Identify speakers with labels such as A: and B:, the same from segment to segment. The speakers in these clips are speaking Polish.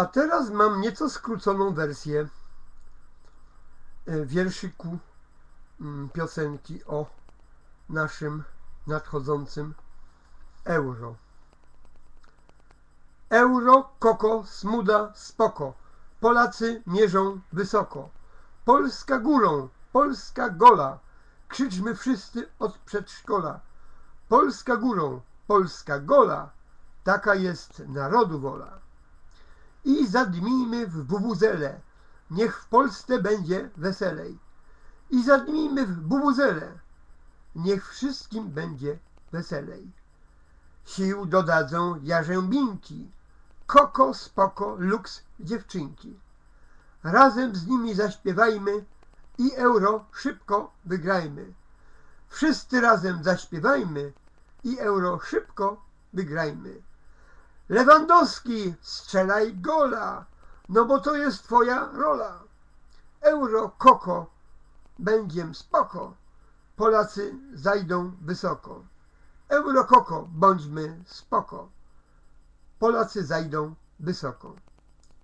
A: A teraz mam nieco skróconą wersję e, wierszyku mm, piosenki o naszym nadchodzącym euro. Euro, koko, smuda, spoko. Polacy mierzą wysoko. Polska górą, Polska gola. Krzyczmy wszyscy od przedszkola. Polska górą, Polska gola. Taka jest narodu wola. I zadmijmy w bubuzele. Niech w Polsce będzie weselej. I zadmijmy w bubuzele. Niech wszystkim będzie weselej. Sił dodadzą jarzębinki, koko, spoko, luks dziewczynki. Razem z nimi zaśpiewajmy i euro szybko wygrajmy. Wszyscy razem zaśpiewajmy i euro szybko wygrajmy. Lewandowski, strzelaj gola, no bo to jest twoja rola. Euro, koko, będziem spoko, Polacy zajdą wysoko. Euro, koko, bądźmy spoko, Polacy zajdą wysoko.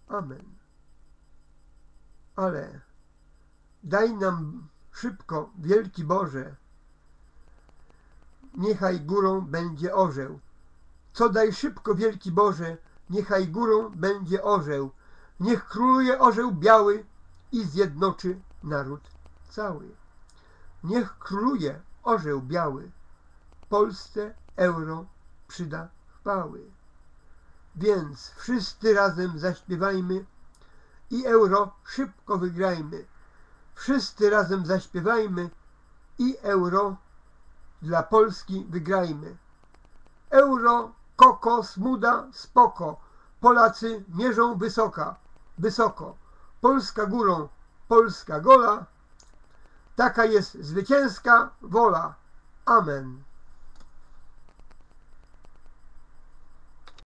A: Amen. Ale daj nam szybko, wielki Boże, niechaj górą będzie orzeł. Co daj szybko, wielki Boże, niechaj górą będzie orzeł. Niech króluje orzeł biały i zjednoczy naród cały. Niech króluje orzeł biały, Polsce euro przyda chwały. Więc wszyscy razem zaśpiewajmy i euro szybko wygrajmy. Wszyscy razem zaśpiewajmy i euro dla Polski wygrajmy. Euro, koko, smuda, spoko. Polacy mierzą wysoka, wysoko. Polska górą, Polska gola. Taka jest zwycięska wola. Amen.